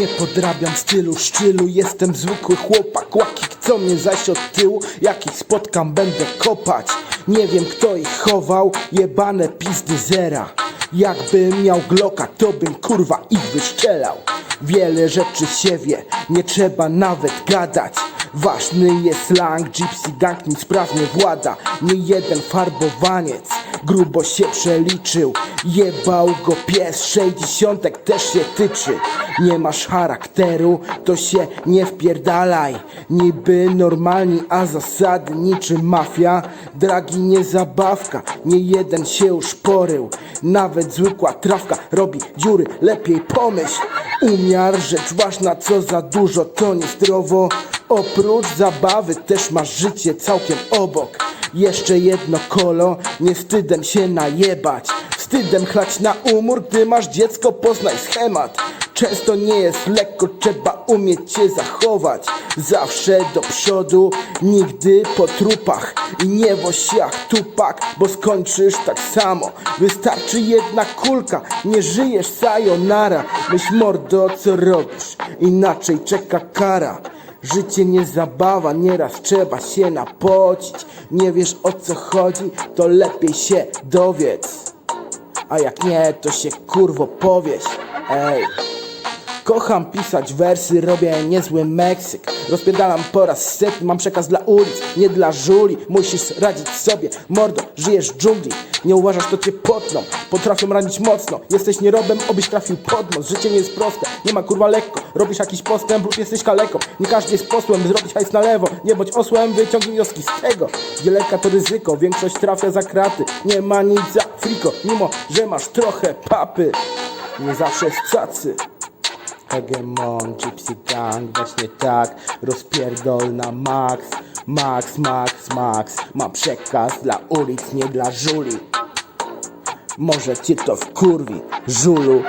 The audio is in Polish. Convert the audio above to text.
Nie podrabiam stylu, szczylu Jestem zwykły chłopak, łakik Co mnie zaś od tyłu Jakich spotkam, będę kopać. Nie wiem kto ich chował Jebane pizdy zera. Jakbym miał gloka, to bym kurwa ich wyszczelał Wiele rzeczy się wie, nie trzeba nawet gadać. Ważny jest slang, gypsy gang nim sprawnie włada. Nie jeden farbowaniec grubo się przeliczył Jebał go pies, sześćdziesiątek też się tyczy. Nie masz charakteru, to się nie wpierdalaj. Niby normalni, a zasady niczym mafia. Dragi nie zabawka, nie jeden się już porył. Nawet zwykła trawka robi dziury, lepiej pomyśl. Umiar, rzecz ważna, co za dużo to niezdrowo Oprócz zabawy też masz życie całkiem obok Jeszcze jedno kolo, nie wstydem się najebać. Wstydem chlać na umór, gdy masz dziecko, poznaj schemat. Często nie jest lekko, trzeba umieć się zachować. Zawsze do przodu, nigdy po trupach. I nie woź jak tupak, bo skończysz tak samo. Wystarczy jedna kulka, nie żyjesz sayonara. Myśl mordo co robisz, inaczej czeka kara Życie nie zabawa, nieraz trzeba się napocić. Nie wiesz o co chodzi, to lepiej się dowiedz. A jak nie, to się kurwo powieś Ej. Kocham pisać wersy, robię niezły Meksyk. Rozpierdalam po raz setny, mam przekaz dla ulic, nie dla żuli. Musisz radzić sobie, mordo, żyjesz w dżungli Nie uważasz, to cię potną, potrafią ranić mocno. Jesteś nierobem, obyś trafił pod nos Życie nie jest proste, nie ma kurwa lekko. Robisz jakiś postęp lub jesteś kaleką. Nie każdy jest posłem, zrobić hajs na lewo. Nie bądź osłem, wyciągnij wnioski z tego. Gdzie to ryzyko, większość trafia za kraty. Nie ma nic za friko, mimo że masz trochę papy. Nie zawsze jest cacy. Hegemon, Gypsy Gang, właśnie tak. Rozpierdol na max. Max, max, max. Mam przekaz dla ulic, nie dla żuli Może cię to wkurwi, żulu